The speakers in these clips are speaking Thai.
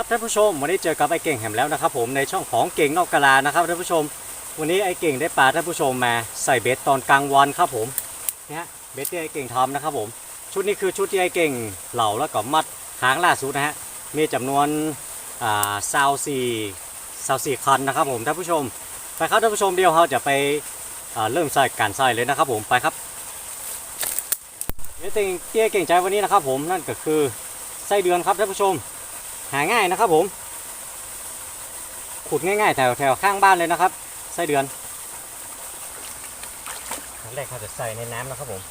ครับท่านผู้ชมวันนี้เจอกับไอ้เก่งแหมแล้วนะครับ ผมในช่องของเก่งนอกกาลานะครับท่านผู้ชม วันนี้ไอ้เก่งได้ปลาท่านผู้ชมมาใส่เบ็ดตอนกลางวันครับผมเนี่ยเบ็ดที่ไอ้เก่งทำนะครับผม ชุดนี้คือชุดที่ไอ้เก่งเหล่าแล้วก็มัดหางล่าสุดนะฮะมีจำนวนอ่าซาวสี่ซาวสี่คันนะครับผมท่านผู้ชม ไปครับท่านผู้ชมเดียวเราจะไปเริ่มใส่การใส่เลยนะครับผมไปครับเบ็ดที่ที่ไอ้เก่งใจวันนี้นะครับผมนั่นก็คือไส้เดือนครับท่านผู้ชม หาง่ายนะครับผม ขุดง่ายๆแถวแถวข้างบ้านเลยนะครับไส้เดือนขั้นแรกเราจะใส่ในน้ำนะครับผม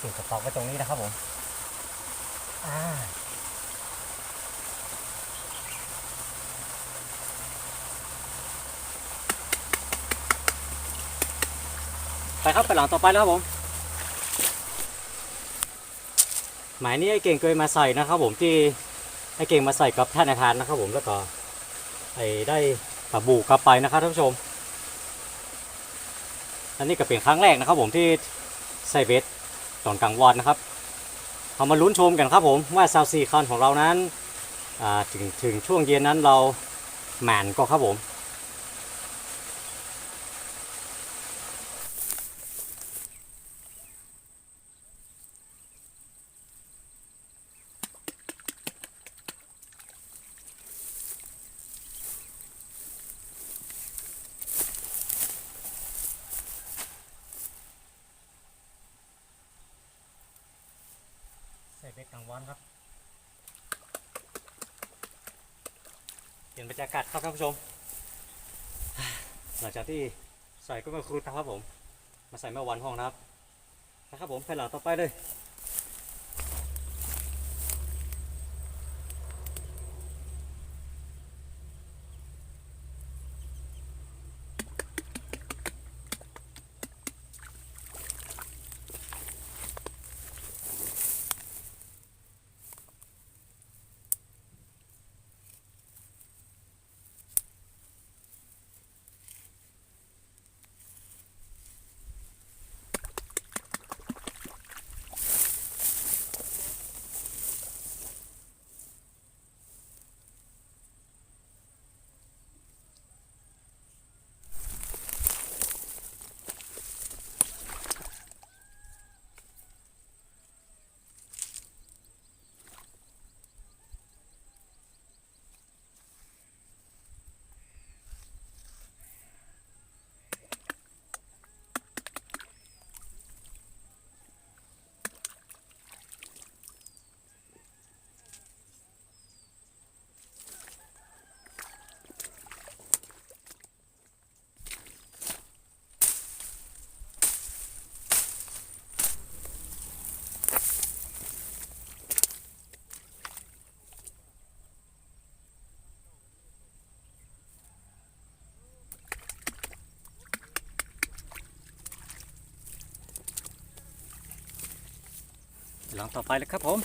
ถึงกระตอกไว้ตรงนี้นะครับผมอ่าไปครับไปหลังต่อไปแล้วครับผม หมายนี้ไอ้เก่งเคยมาใส่นะครับผมที่ ไอ้เก่งมาใส่กับท่านอาคารนะครับผมแล้วก็ไอ้ได้ปลาบูกลับไปนะครับท่านผู้ชม อันนี้ก็เป็นครั้งแรกนะครับ ผมที่ใส่เบสตอนกลางวันนะครับเรามาลุ้นชมกันครับผมว่าซาวซีคอนของเรานั้นถึงถึงช่วงเย็นนั้นเราหมานก็ครับผม เบ็ดกลางวันครับ เปลี่ยนบรรยากาศครับท่านผู้ชม หลังจากที่ใส่ก็มาครูดนะครับผม มาใส่เมื่อวันห้องนะครับ นะครับผมไปหลังต่อไปเลย หลังต่อไปเลยครับผม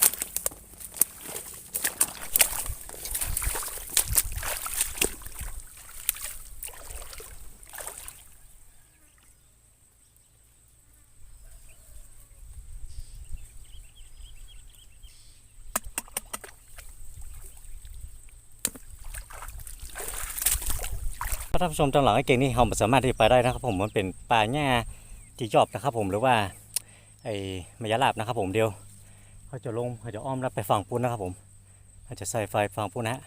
ท่านผู้ชมจังหลังไอ้เก่งนี่เราสามารถที่ไปได้นะครับผมมันเป็นป่าหญ้าจีจอบนะครับผมหรือว่าไอ้มายาลาบนะครับผมเดียว เขาจะลงเขาจะอ้อมแล้วไปฝั่งปุ้นนะครับผมเขาจะใส่ไฟฝั่งปุ้นนะฮะ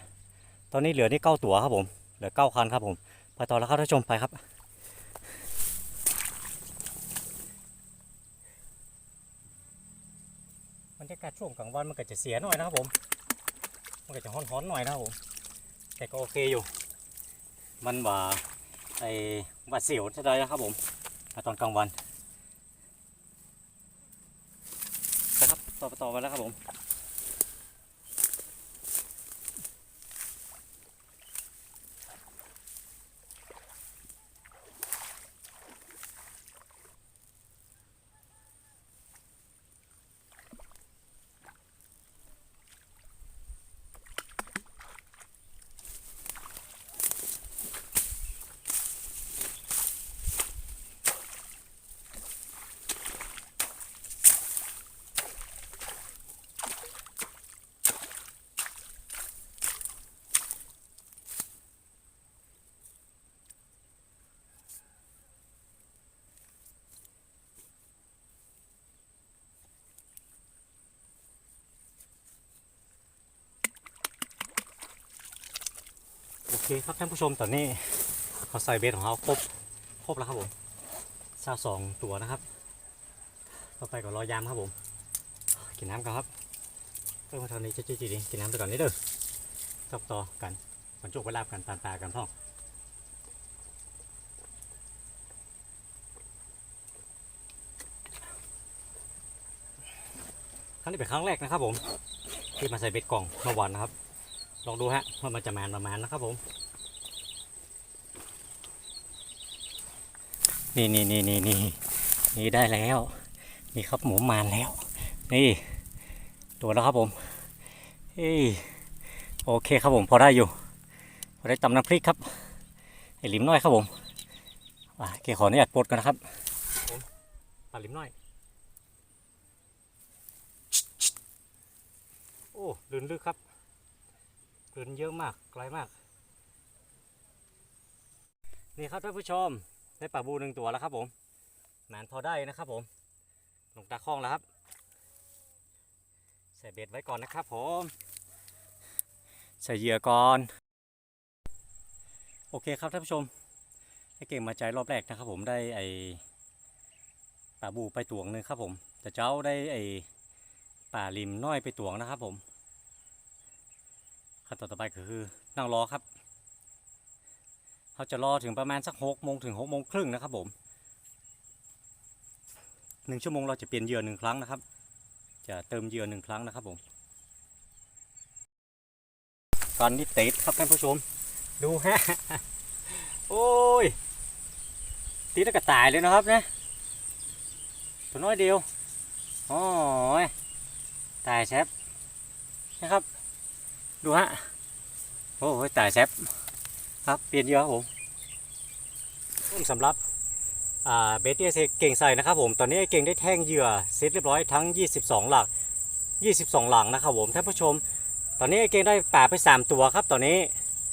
ตอนนี้เหลือนี่เก้าตัวครับผมเหลือเก้าคันครับผมไปต่อแล้วครับท่านผู้ชมไปครับบรรยากาศช่วงกลางวันมันก็จะเสียหน่อยนะครับผม มันก็จะฮ้อนๆหน่อยนะครับผม แต่ก็โอเคอยู่ มันว่าไอ้ว่าเสียวเท่าไรนะครับผมตอนกลางวัน ต่อต่อไปแล้วครับผม โอเคครับท่านผู้ชมตอนนี้เขาใส่เบสของเขาครบครบแล้วครับผมซาสองตัวนะครับต่อไปก็รอยามครับผมกินน้ำกันครับเพิ่มมาเท่านี้จะจีดีกินน้ำไปก่อนนิดเด้อจบต่อกันบรรจุไปลาบกันปานปลากันพ่องครั้งนี้เป็นครั้งแรกนะครับผมที่มาใส่เบ็ดกล่องเมื่อวานนะครับ ลองดูฮะว่ามันจะมานประมาณนะครับผม นี่นี่นี่นี่นี่นี่ได้แล้วนี่ครับหมูมานแล้ว นี่ตัวแล้วครับผมเฮ้โอเคครับผมพอได้อยู่พอได้ตำน้ำพริกครับไอ้ลิมน้อยครับผมอะโอเคขออนุญาตปลดกันนะครับผมปลาลิมน้อยโอ้ลื่นลึกครับ เกินเยอะมากไกลมาก นี่ครับท่านผู้ชมได้ปลาบูหนึ่งตัวแล้วครับผมนานพอได้นะครับผมลงตาคล้องแล้วครับ ใส่เบ็ดไว้ก่อนนะครับผม ใส่เหยื่อก่อน โอเคครับท่านผู้ชมให้เก่งมาใจรอบแรกนะครับผมได้ไอปลาบูไปตวงหนึ่งครับผม แต่เจ้าได้ไอปลาลิมน้อยไปตวงนะครับผม ขั้นตอนต่อไปก็คือนั่งรอครับเขาจะรอถึงประมาณสักหกโมงถึงหกโมงครึ่งนะครับผมหนึ่งชั่วโมงเราจะเปลี่ยนเหยื่อหนึ่งครั้งนะครับ จะเติมเหยื่อหนึ่งครั้งนะครับผมตอนนี้ติดครับท่านผู้ชม ดูฮะโอ้ยติดแล้วก็ตายเลยนะครับนะตัวน้อยเดียวโอ้ยตายแซบนะครับ ดูฮะ โอ้ยตายแซบครับ เปลี่ยนเยอะครับผมสำหรับเบสที่เก่งใส่นะครับผมตอนนี้เก่งได้แท่งเหยื่อเสร็จเรียบร้อยทั้ง 22 หลัก 22 หลังนะครับผมท่านผู้ชม ตอนนี้เก่งได้ป่าไป 3 ตัวครับ ตอนนี้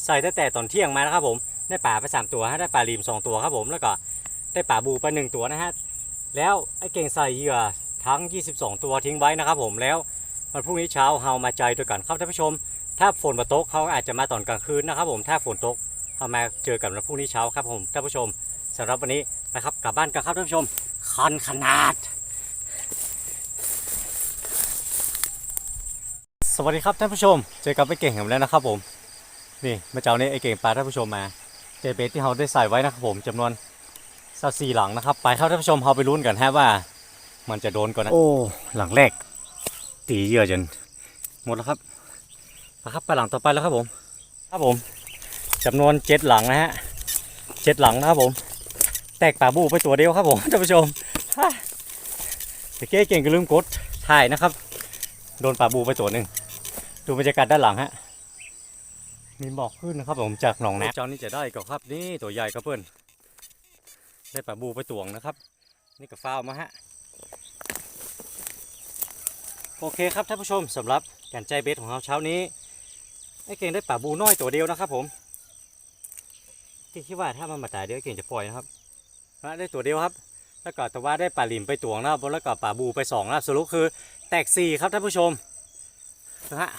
ใส่ตั้งแต่ตอนเที่ยงมานะครับผมได้ป่าไป 3 ตัวฮะได้ป่าลีม2 ตัวครับผมแล้วก็ได้ป่าบูไป 1 ตัวนะฮะแล้วไอ้เก่งใส่เหยื่อทั้ง 22 ตัวทิ้งไว้นะครับผมแล้ววันพรุ่งนี้เช้าเฮามาใจด้วยกันครับท่านผู้ชม ถ้าฝนมาตกเขาอาจจะมาตอนกลางคืนนะครับผมถ้าฝนตกเขามาเจอกันวันพรุ่งนี้เช้าครับผมท่านผู้ชมสำหรับวันนี้นะครับกลับบ้านกันครับท่านผู้ชมคันขนาด สวัสดีครับท่านผู้ชม เจอกับไอ้เก่งผมแล้วนะครับผมนี่เมื่อเช้านี้ไอ้เก่งปลาท่านผู้ชมมาเจเบสที่เราได้ใส่ไว้นะครับผมจำนวนสักสี่หลังนะครับ ไปครับท่านผู้ชมเราไปลุ้นกันฮะว่า มันจะโดนก่อนนะโอ้หลังแรกตีเยื่อจนหมดแล้วครับ นะครับไปหลังต่อไปแล้วครับผม ครับผมจำนวนเจ็ดหลังนะฮะเจ็ดหลังนะครับผม แตกป่าบูไปตัวเดียวครับผมท่านผู้ชมฮ่าแต่เก้เก่งก็ลืมกดถ่ายนะครับ โดนป่าบูไปตัวหนึ่งดูบรรยากาศด้านหลังฮะมีหมอกขึ้นนะครับผมจากหนองน้ำเจ้านี่จะได้ก็ครับนี่ตัวใหญ่ครับเพื่อนได้ป่าบูไปตวงนะครับ นี่ก็ฟ้าวมาฮะโอเคครับท่านผู้ชมสำหรับการใจเบสของเราเช้านี้ ไอ้เก่งได้ป่าบูน้อยตัวเดียวนะครับ ผม ที่คิดว่าถ้ามันมาตายเดียวเก่งจะปล่อยนะครับนะได้ตัวเดียวครับ แล้วก็แต่ว่าได้ป่าหลิมไปตวงนะครับแล้วก็ป่าบูไปสองนะครับสรุปคือแตกสี่ครับท่านผู้ชมนะฮะ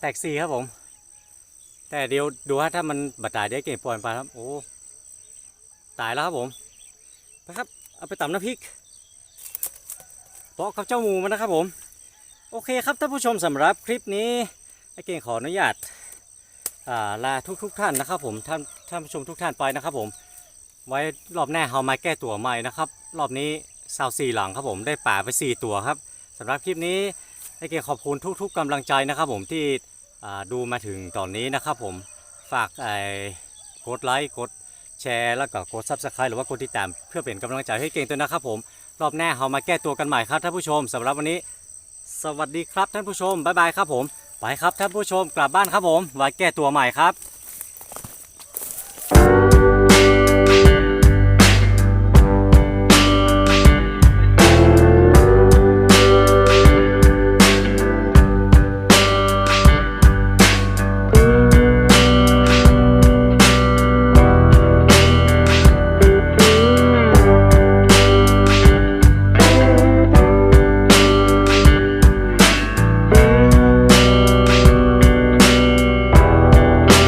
แตกสี่ครับผม แต่เดี๋ยวดูฮะถ้ามันบาดตายเดี๋ยวเก่งปล่อยไปครับโอ้ตายแล้วครับผมนะครับเอาไปตำน้ำพริกบอกกับเจ้าหมูมันนะครับผม โอเคครับท่านผู้ชมสำหรับคลิปนี้ ไอเก่งขออนุญาตาลาทุกทุกท่านนะครับผมท่านท่านผู้ชมทุกท่านไปนะครับผม ไว้รอบหน้าเรามาแก้ตัวใหม่นะครับ รอบนี้ซาวสี่หลังครับผมได้ป่าไป 4 ตัวครับสำหรับคลิปนี้ไอเก่งขอบคุณทุก ๆกำลังใจนะครับผมที่ดูมาถึงตอนนี้นะครับผมฝากไอ้กดไลค์กดแชร์แล้วก็กดซับสไครต์หรือว่ากดติดตาม เพื่อเป็นกำลังใจให้เก่งตัวนะครับผม รอบหน้าเรามาแก้ตัวกันใหม่ครับท่านผู้ชมสำหรับวันนี้ สวัสดีครับท่านผู้ชม บ๊ายบายครับผม ไปครับท่านผู้ชมกลับบ้านครับผมไว้แก้ตัวใหม่ครับ